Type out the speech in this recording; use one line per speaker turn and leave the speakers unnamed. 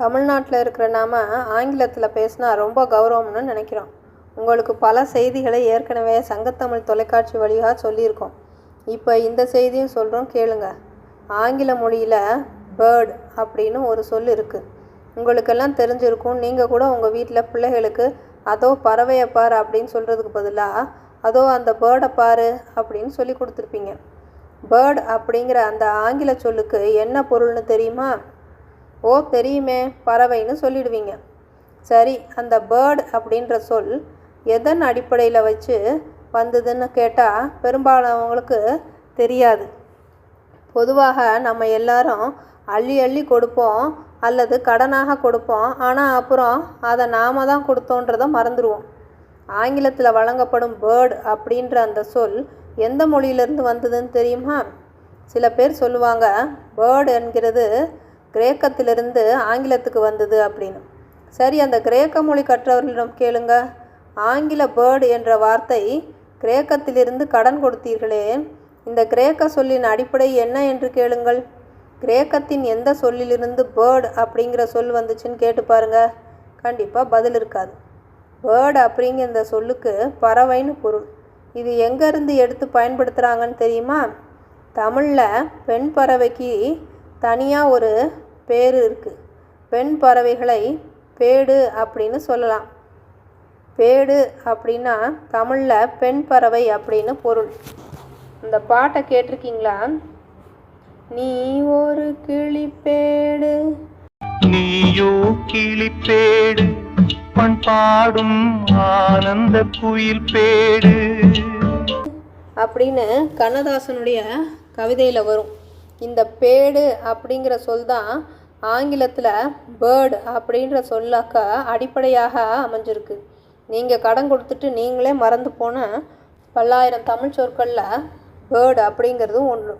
தமிழ்நாட்டில் இருக்கிற நாம் ஆங்கிலத்தில் பேசினா ரொம்ப கௌரவம்னு நினைக்கிறோம். உங்களுக்கு பல செய்திகளை ஏற்கனவே சங்கத்தமிழ் தொலைக்காட்சி வழியாக சொல்லியிருக்கோம். இப்போ இந்த செய்தியும் சொல்கிறோம் கேளுங்க. ஆங்கில மொழியில் பேர்டு அப்படின்னு ஒரு சொல் இருக்குது உங்களுக்கெல்லாம் தெரிஞ்சிருக்கும். நீங்கள் கூட உங்கள் வீட்டில் பிள்ளைகளுக்கு அதோ பறவையை பார் அப்படின்னு சொல்கிறதுக்கு பதிலாக அதோ அந்த பேர்டை பாரு அப்படின்னு சொல்லி கொடுத்துருப்பீங்க. பேர்டு அப்படிங்கிற அந்த ஆங்கில சொல்லுக்கு என்ன பொருள்னு தெரியுமா? ஓ தெரியுமே பறவைன்னு சொல்லிடுவீங்க. சரி அந்த பேர்டு அப்படின்ற சொல் எதன் அடிப்படையில் வச்சு வந்ததுன்னு கேட்டால் பெரும்பாலானவங்களுக்கு தெரியாது. பொதுவாக நம்ம எல்லாரும் அள்ளி அள்ளி கொடுப்போம் அல்லது கடனாக கொடுப்போம். ஆனால் அப்புறம் அதை நாம தான் கொடுத்தோன்றதை மறந்துடுவோம். ஆங்கிலத்தில் வழங்கப்படும் பேர்டு அப்படின்ற அந்த சொல் எந்த மொழியிலேருந்து வந்ததுன்னு தெரியுமா? சில பேர் சொல்லுவாங்க பேர்டு என்கிறது கிரேக்கத்திலிருந்து ஆங்கிலத்துக்கு வந்தது அப்படின்னு. சரி அந்த கிரேக்க மொழி கற்றவர்களிடம் கேளுங்க. ஆங்கில பேர்டு என்ற வார்த்தை கிரேக்கத்திலிருந்து கடன் கொடுத்தீர்களே. இந்த கிரேக்க சொல்லின் அடிப்படை என்ன என்று கேளுங்கள். கிரேக்கத்தின் எந்த சொல்லிலிருந்து பேர்டு அப்படிங்கிற சொல் வந்துச்சுன்னு கேட்டு பாருங்க. கண்டிப்பாக பதில் இருக்காது. பேர்டு அப்படிங்கிற இந்த சொல்லுக்கு பறவைன்னு பொருள். இது எங்கேருந்து எடுத்து பயன்படுத்துகிறாங்கன்னு தெரியுமா? தமிழில் பெண் பறவைக்கு தனியாக ஒரு பேர் இருக்குது பெண் பறவைகளை பேடு அப்படின்னு சொல்லலாம். பேடு அப்படின்னா தமிழில் பெண் பறவை அப்படின்னு பொருள். இந்த பாட்டை கேட்டிருக்கீங்களா? நீ ஒரு கிளிப்பேடு
நீயோ கிளிப்பேடு பண்பாடும் ஆனந்த குயில் பேடு.
அப்படின்னு கண்ணதாசனுடைய கவிதையில் வரும். இந்த பேடு அப்படிங்கிற சொல் தான் ஆங்கிலத்தில் பேர்டு அப்படின்ற சொல்லாக்க அடிப்படையாக அமைஞ்சிருக்கு. நீங்கள் கடன் கொடுத்துட்டு நீங்களே மறந்து போன பல்லாயிரம் தமிழ் சொற்களில் பேர்டு அப்படிங்கிறதும் ஒன்று.